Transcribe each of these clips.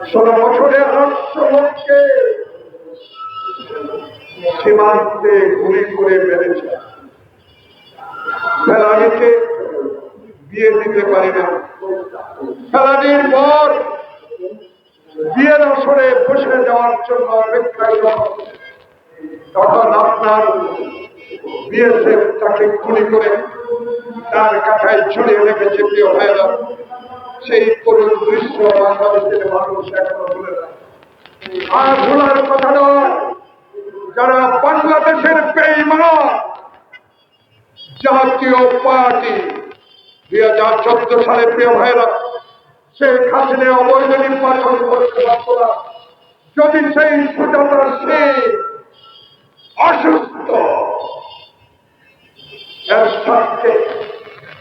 ষোলো সীমান্তে গুলি করে মেরেছে। ফেলানিকে বিয়ে দিতে পারি না। ফেলানির পর বিয়ের আসরে বসে যাওয়ার জন্য অপেক্ষায় তখন আপনার বিএসএফ তাকে গুলি করে তার কাঠায় ছড়িয়ে রেখেছে প্রিয় ভাইরা সেই করুণ দৃশ্য বাংলাদেশের মানুষ এখনও ভুলে আর ভোলার কথা নয়, যারা বাংলাদেশের বেইমান জাতীয় পার্টি, দুই হাজার চোদ্দ সালে প্রিয় ভাইরা শেখ হাসিনা অবৈধ নির্বাচন করতে পারত যদি সেই সুজাতার সে অসুস্থ, এর সাথে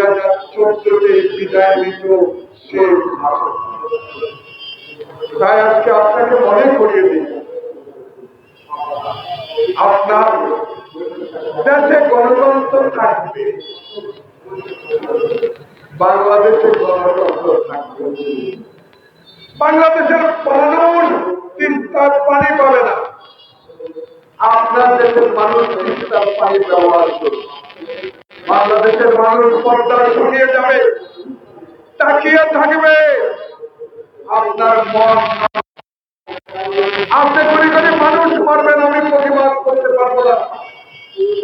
হাজার চোদ্দতে বিদায় নিত তাই আজকে আপনাকে মনে করিয়ে দিই। আপনার দেশে গণতন্ত্র থাকবে, বাংলাদেশে গণতন্ত্র থাকবে। বাংলাদেশের মানুষ চিন্তার পানি পাবে না। আপনার দেশের মানুষ তিস্তার পানি ব্যবহার করবে। বাংলাদেশের মানুষ পর্দা শুনিয়ে যাবে, তাকিয়ে থাকবে। আপনার মন আপনি গুলি করে মানুষ মারবেন, আমি প্রতিবাদ করতে পারব না।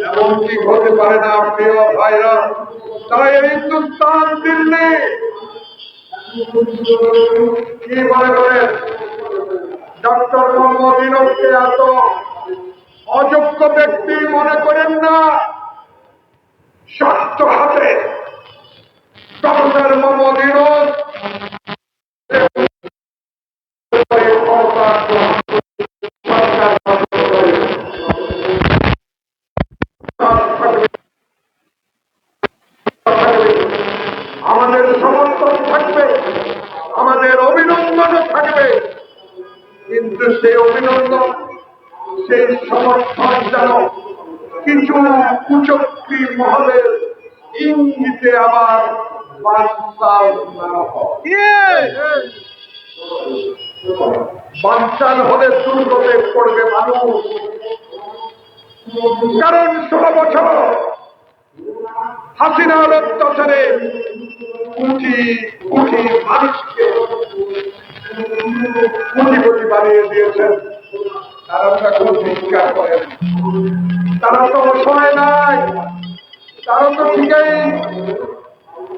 এমনকি হতে পারে না, প্রিয় ভাইরা, তারা এই হিন্দুস্তান দিল্লি। কি মনে করেন? ডক্টর মোহাম্মদ ইনককে এত কিন্তু সেই অভিনন্দন। সেই সমর্থন যেন কিছু কুচক্রী মহলের ইঙ্গিতে আবার বানচাল না বানচাল হলে দুর্গতে পড়বে মানুষ। কারণ ষোলো বছর হাসিনার অত্যাচারে কোটি কোটি মানুষকে বানিয়ে দিয়েছেন। তারা তখন চিৎকার করেন। তারা তো অসহায় নাই। তারা তো ঠিকই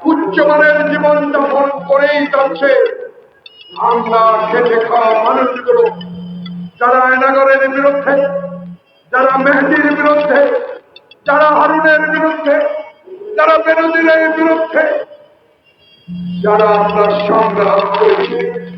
উচ্চমানের জীবন যাপন করেই যাচ্ছে। আমরা খেটে খাওয়া মানুষগুলো, যারা আয়নাগরের বিরুদ্ধে, যারা মেহেদির বিরুদ্ধে, যারা হারুনের বিরুদ্ধে, যারা বেরোদিনের বিরুদ্ধে, যারা আমরা সংগ্রাম করেছি।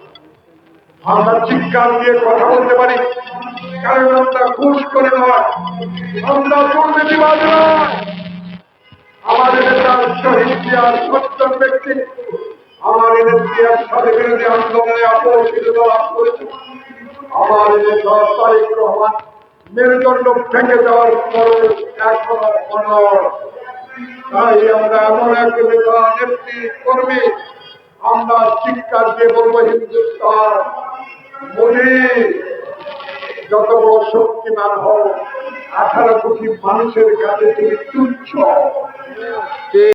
আমরা চিৎকার দিয়ে কথা বলতে পারি। কারণ আমরা ঘুষ করে নয় আমরা দুর্নীতিবাদ নয়। আমাদের নেতা শহীদ জিয়ার সচ্চন ব্যক্তি। আমার নেত্রিয়ার সাথে বিরোধী আন্দোলনে অপরিচিত লাভ করেছে। আমার নেতা তারেক রহমান মেরুদণ্ড ভেঙে যাওয়ার পরে এখনও তাই আমরা এমন এক নেতা, নেত্রী, কর্মী আমরা চিৎকার দিয়ে বলব, হিন্দুস্তান মোদী যত বড় শক্তিমান হোক আঠারো কোটি মানুষের কাছে তুমি তুচ্ছ।